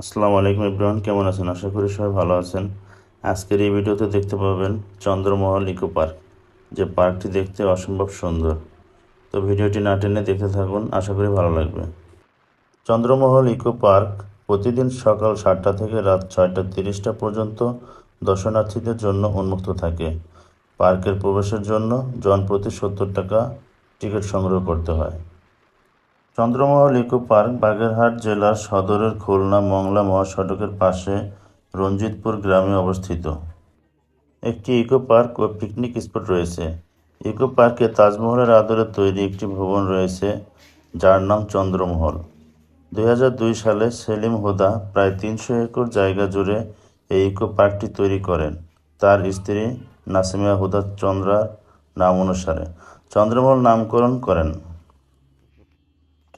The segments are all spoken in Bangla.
আসসালামু আলাইকুম ইব্রাহিম, কেমন আছেন? আশা করি সবাই ভালো আছেন। আজকের এই ভিডিওতে দেখতে পাবেন চন্দ্রমহল ইকো পার্ক। যে পার্কটি দেখতে অসম্ভব সুন্দর। তো ভিডিওটি না টেনে দেখতে থাকুন, আশা করি ভালো লাগবে। চন্দ্রমহল ইকো পার্ক প্রতিদিন সকাল সাতটা থেকে রাত ছয়টা তিরিশটা পর্যন্ত দর্শনার্থীদের জন্য উন্মুক্ত থাকে। পার্কের প্রবেশের জন্য জনপ্রতি সত্তর টাকা টিকিট সংগ্রহ করতে হয়। চন্দ্রমহল ইকো পার্ক বাগেরহাট জেলার সদরের খুলনা মংলা মহাসড়কের পাশে রঞ্জিতপুর গ্রামে অবস্থিত। একটি ইকো পার্ক ও পিকনিক স্পট রয়েছে। ইকো পার্কে তাজমহলের আদলে তৈরি একটি ভবন রয়েছে, যার নাম চন্দ্রমহল। দু হাজার দুই সালে সেলিম হুদা প্রায় তিনশো একর জায়গা জুড়ে এই ইকো পার্কটি তৈরি করেন। তার স্ত্রী নাসিমা হুদা চন্দ্রার নাম অনুসারে। চন্দ্রমহল নামকরণ করেন।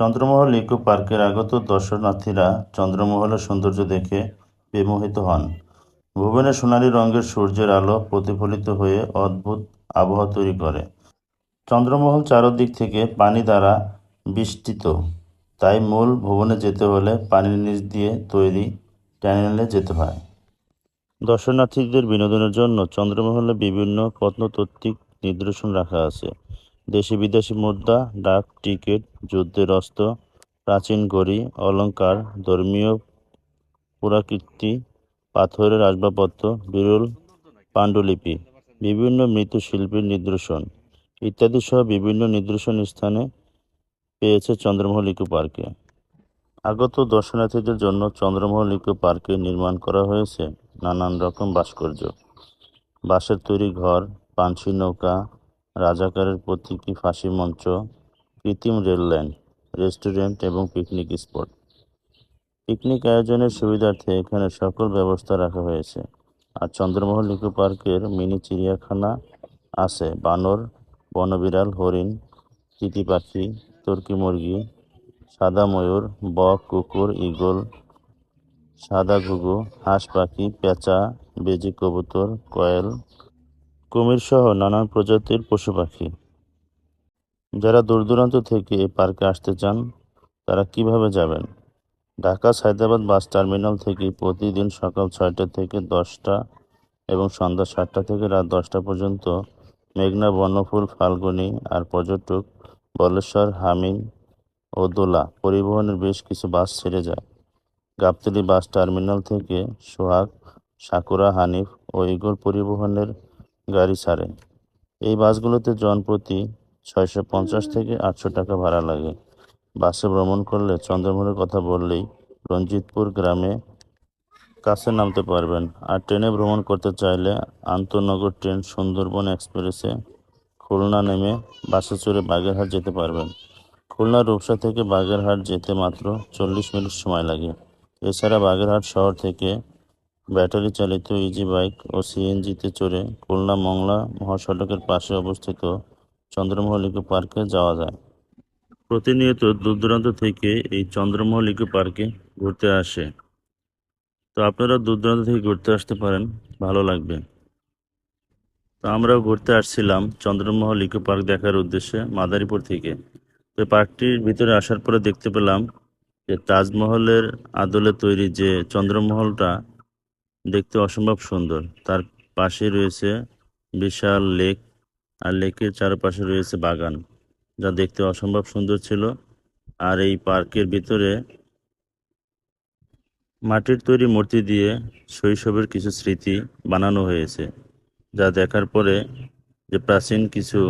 চন্দ্রমহল ইকো পার্কের আগত দর্শনার্থীরা চন্দ্রমহলের সৌন্দর্য দেখে বিমোহিত হন। ভুবনে সোনালী রঙের সূর্যের আলো প্রতিফলিত হয়ে অদ্ভুত আবহাওয়া তৈরি করে। চন্দ্রমহল চারদিক থেকে পানি দ্বারা বেষ্টিত তাই মূল ভবনে যেতে হলে পানির নিচ দিয়ে তৈরি ট্যানেলে যেতে হয়। দর্শনার্থীদের বিনোদনের জন্য চন্দ্রমহলে বিভিন্ন প্রত্নতাত্ত্বিক নিদর্শন রাখা আছে। দেশি বিদেশি মুদ্রা, ডাক, টিকিট, যুদ্ধের অস্ত্র, প্রাচীন ঘড়ি, অলংকার, ধর্মীয় পুরাকীর্তি পাথরের আসবাবপত্র, বিরল পাণ্ডুলিপি, বিভিন্ন মৃৎশিল্পীর নিদর্শন ইত্যাদি সহ বিভিন্ন নিদর্শন স্থানে পেয়েছে চন্দ্রমহল ইকো পার্কে। আগত দর্শনার্থীদের জন্য চন্দ্রমহল ইকো পার্কে নির্মাণ করা হয়েছে নানান রকম ভাস্কর্য। বাঁশের তৈরি ঘর পানসি নৌকা রাজাকারের প্রতীকী ফাঁসি মঞ্চ, কৃত্রিম রেল লাইন, রেস্টুরেন্ট এবং পিকনিক স্পট? পিকনিক আয়োজনের সুবিধার্থে এখানে সকল ব্যবস্থা রাখা হয়েছে। আর চন্দ্রমহল ইকো পার্কের মিনি চিড়িয়াখানা আছে। বানর, বনবিড়াল, হরিণ, তিতি পাখি, তুর্কি মুরগি, সাদা ময়ূর, বক, কুকুর, ঈগল, সাদা ঘুঘু, হাঁস পাখি, পেঁচা, বেজি কবুতর, কয়েল কুমির সহ নানান প্রজাতির পশু পাখি যারা দূর দূরান্ত থেকে এই পার্কে আসতে চান, তারা কীভাবে যাবেন? ঢাকা সায়দাবাদ বাস টার্মিনাল থেকে প্রতিদিন সকাল ছয়টা থেকে দশটা এবং সন্ধ্যা সাতটা থেকে রাত দশটা পর্যন্ত মেঘনা বনফুল ফাল্গুনী আর পর্যটক বলেশ্বর, হামিম ও দোলা পরিবহনের বেশ কিছু বাস ছেড়ে যায়। গাবতলী বাস টার্মিনাল থেকে সোহাগ, সাকুরা, হানিফ ও ইগল পরিবহনের গাড়ি ছাড়ে। এই বাসগুলোতে জনপ্রতি ছয়শো পঞ্চাশ থেকে আটশো টাকা ভাড়া লাগে। বাসে ভ্রমণ করলে চন্দ্রমোহরের কথা বললেই রঞ্জিতপুর গ্রামে কাছে নামতে পারবেন। আর ট্রেনে ভ্রমণ করতে চাইলে আন্তনগর ট্রেন সুন্দরবন এক্সপ্রেসে খুলনা নেমে বাসে চড়ে বাগেরহাট যেতে পারবেন। খুলনা রূপসা থেকে বাগেরহাট যেতে মাত্র চল্লিশ মিনিট সময় লাগে। এছাড়া বাগেরহাট শহর থেকে ব্যাটারি চালিত ইজি বাইক ও সিএনজিতে চড়ে খুলনা মংলা মহাসড়কের পাশে অবস্থিত চন্দ্রমহল ইকো পার্কে যাওয়া যায়। প্রতিনিয়ত দূর দূরান্ত থেকে এই চন্দ্রমহল ইকো পার্কে ঘুরতে আসে। তো আপনারা দূর দূরান্ত থেকে ঘুরতে আসতে পারেন, ভালো লাগবে। তো আমরাও ঘুরতে আসছিলাম চন্দ্রমহল ইকো পার্ক দেখার উদ্দেশ্যে মাদারীপুর থেকে। তো পার্কটির ভিতরে আসার পরে দেখতে পেলাম যে তাজমহলের আদলে তৈরি যে চন্দ্রমহলটা দেখতে অসম্ভব সুন্দর। তার পাশে রয়েছে বিশাল লেক, আর লেকের চারপাশে রয়েছে বাগান, যা দেখতে অসম্ভব সুন্দর ছিল। আর এই পার্কের ভিতরে মাটির তৈরি মূর্তি দিয়ে শৈশবের কিছু স্মৃতি বানানো হয়েছে, যা দেখার পরে যে প্রাচীন কিছু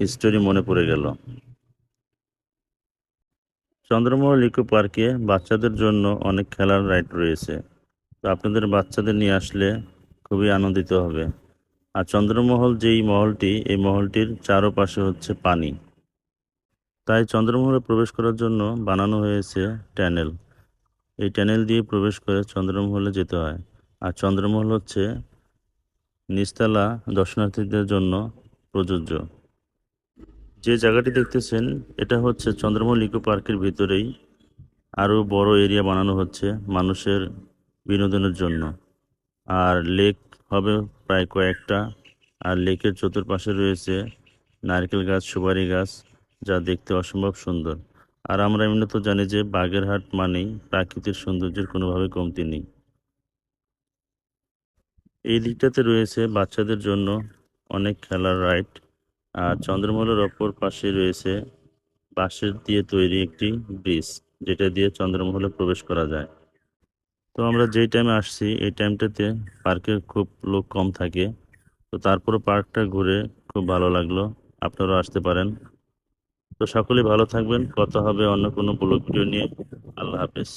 হিস্টোরি মনে পড়ে গেল। চন্দ্রমহল ইকো পার্কে বাচ্চাদের জন্য অনেক খেলার রাইড রয়েছে। আপনাদের বাচ্চাদের নিয়ে আসলে খুবই আনন্দিত হবে। আর চন্দ্রমহল যেই মহলটি, এই মহলটির চারপাশে হচ্ছে পানি। তাই চন্দ্রমহলে প্রবেশ করার জন্য বানানো হয়েছে ট্যানেল। এই ট্যানেল দিয়ে প্রবেশ করে চন্দ্রমহলে যেতে হয়। আর চন্দ্রমহল হচ্ছে নিচতলা দর্শনার্থীদের জন্য প্রযোজ্য। যে জায়গাটি দেখতেছেন, এটা হচ্ছে চন্দ্রমহল ইকো পার্কের ভিতরেই আরও বড় এরিয়া বানানো হচ্ছে। মানুষের বিনোদনের জন্য। আর লেক হবে প্রায় কয়েকটা। আর লেকের চতুর্পাশে রয়েছে নারকেল গাছ, সুপারি গাছ, যা দেখতে অসম্ভব সুন্দর। আর আমরা এমনি তো জানি যে বাগেরহাট মানেই প্রাকৃতিক সৌন্দর্যের কোনোভাবে কমতি নেই। এই দিকটাতে রয়েছে বাচ্চাদের জন্য অনেক খেলার রাইড। আর চন্দ্রমহলের অপর পাশে রয়েছে বাঁশের দিয়ে তৈরি একটি ব্রিজ, যেটা দিয়ে চন্দ্রমহলে প্রবেশ করা যায়। তো আমরা যেই টাইমে আসছি, এই টাইমটাতে পার্কে খুব লোক কম থাকে। তো তারপরে পার্কটা ঘুরে খুব ভালো লাগল। আপনারাও আসতে পারেন। তো সকলে ভালো থাকবেন। কথা হবে অন্য কোনো ব্লগ ভিডিও নিয়ে। আল্লাহ হাফেজ।